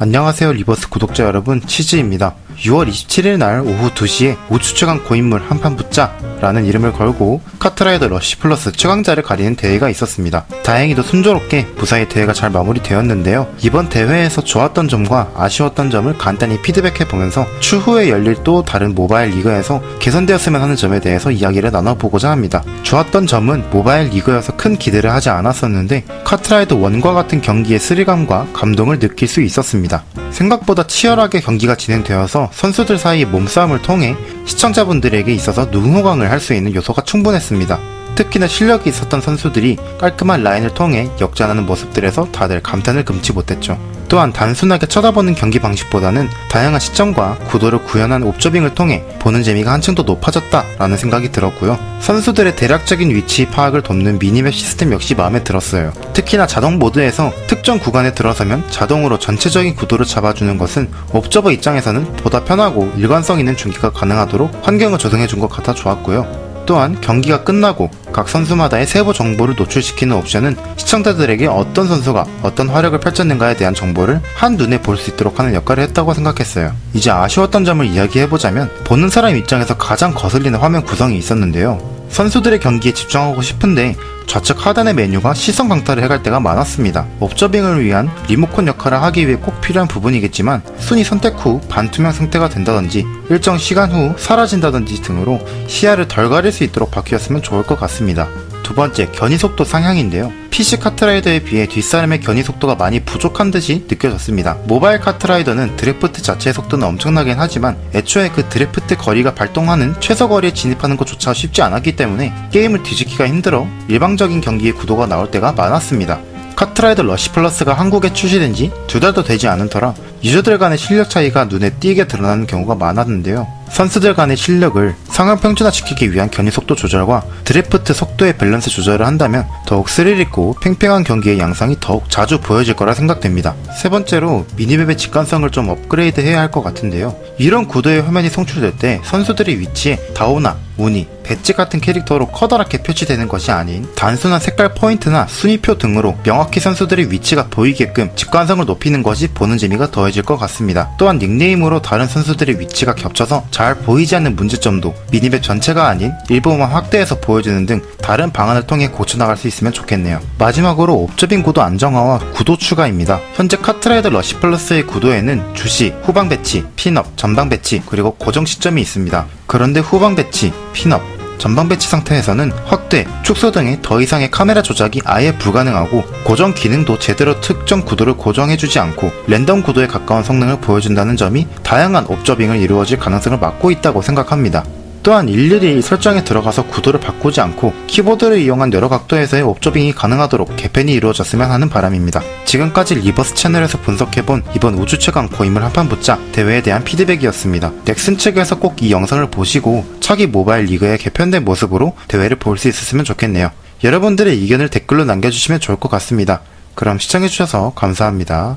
안녕하세요 리버스 구독자 여러분 치즈입니다. 6월 27일 날 오후 2시에 우주 최강 고인물 한판 붙자 라는 이름을 걸고 카트라이더 러쉬 플러스 최강자를 가리는 대회가 있었습니다. 다행히도 순조롭게 무사히 대회가 잘 마무리되었는데요. 이번 대회에서 좋았던 점과 아쉬웠던 점을 간단히 피드백해보면서 추후에 열릴 또 다른 모바일 리그에서 개선되었으면 하는 점에 대해서 이야기를 나눠보고자 합니다. 좋았던 점은 모바일 리그여서 큰 기대를 하지 않았었는데 카트라이더 1과 같은 경기의 스릴감과 감동을 느낄 수 있었습니다. 생각보다 치열하게 경기가 진행되어서 선수들 사이 몸싸움을 통해 시청자분들에게 있어서 눈호강을 할 수 있는 요소가 충분했습니다. 특히나 실력이 있었던 선수들이 깔끔한 라인을 통해 역전하는 모습들에서 다들 감탄을 금치 못했죠. 또한 단순하게 쳐다보는 경기 방식보다는 다양한 시점과 구도를 구현한 옵저빙을 통해 보는 재미가 한층 더 높아졌다라는 생각이 들었고요. 선수들의 대략적인 위치 파악을 돕는 미니맵 시스템 역시 마음에 들었어요. 특히나 자동 모드에서 특정 구간에 들어서면 자동으로 전체적인 구도를 잡아주는 것은 옵저버 입장에서는 보다 편하고 일관성 있는 중계가 가능하도록 환경을 조성해준 것 같아 좋았고요. 또한 경기가 끝나고 각 선수마다의 세부 정보를 노출시키는 옵션은 시청자들에게 어떤 선수가 어떤 화력을 펼쳤는가에 대한 정보를 한눈에 볼 수 있도록 하는 역할을 했다고 생각했어요. 이제 아쉬웠던 점을 이야기해보자면 보는 사람 입장에서 가장 거슬리는 화면 구성이 있었는데요. 선수들의 경기에 집중하고 싶은데 좌측 하단의 메뉴가 시선 강타를 해갈 때가 많았습니다. 옵저빙을 위한 리모컨 역할을 하기 위해 꼭 필요한 부분이겠지만 순위 선택 후 반투명 상태가 된다든지 일정 시간 후 사라진다든지 등으로 시야를 덜 가릴 수 있도록 바뀌었으면 좋을 것 같습니다. 두 번째, 견이 속도 상향인데요. PC 카트라이더에 비해 뒷사람의 견이 속도가 많이 부족한 듯이 느껴졌습니다. 모바일 카트라이더는 드래프트 자체의 속도는 엄청나긴 하지만 애초에 그 드래프트 거리가 발동하는 최소 거리에 진입하는 것조차 쉽지 않았기 때문에 게임을 뒤집기가 힘들어 일방적인 경기의 구도가 나올 때가 많았습니다. 카트라이더 러시 플러스가 한국에 출시된 지 두 달도 되지 않은 터라 유저들 간의 실력 차이가 눈에 띄게 드러나는 경우가 많았는데요. 선수들 간의 실력을 상향 평준화 시키기 위한 견이 속도 조절과 드래프트 속도의 밸런스 조절을 한다면 더욱 스릴 있고 팽팽한 경기의 양상이 더욱 자주 보여질 거라 생각됩니다. 세 번째로 미니맵의 직관성을 좀 업그레이드 해야 할 것 같은데요. 이런 구도의 화면이 송출될 때 선수들의 위치에 다오나, 무늬, 배지 같은 캐릭터로 커다랗게 표시되는 것이 아닌 단순한 색깔 포인트나 순위표 등으로 명확히 선수들의 위치가 보이게끔 직관성을 높이는 것이 보는 재미가 더해질 것 같습니다. 또한 닉네임으로 다른 선수들의 위치가 겹쳐서 잘 보이지 않는 문제점도 미니맵 전체가 아닌 일부만 확대해서 보여주는 등 다른 방안을 통해 고쳐나갈 수 있으면 좋겠네요. 마지막으로 옵저빙 구도 안정화와 구도 추가입니다. 현재 카트라이더 러시 플러스의 구도에는 주시, 후방 배치, 핀업, 전방 배치, 그리고 고정 시점이 있습니다. 그런데 후방 배치, 핀업, 전방 배치 상태에서는 확대, 축소 등의 더 이상의 카메라 조작이 아예 불가능하고 고정 기능도 제대로 특정 구도를 고정해주지 않고 랜덤 구도에 가까운 성능을 보여준다는 점이 다양한 옵저빙을 이루어질 가능성을 막고 있다고 생각합니다. 또한 일일이 설정에 들어가서 구도를 바꾸지 않고 키보드를 이용한 여러 각도에서의 옵저빙이 가능하도록 개편이 이루어졌으면 하는 바람입니다. 지금까지 리버스 채널에서 분석해본 이번 우주 최강 고임을 한판 붙자 대회에 대한 피드백이었습니다. 넥슨 측에서 꼭 이 영상을 보시고 차기 모바일 리그의 개편된 모습으로 대회를 볼 수 있었으면 좋겠네요. 여러분들의 의견을 댓글로 남겨주시면 좋을 것 같습니다. 그럼 시청해주셔서 감사합니다.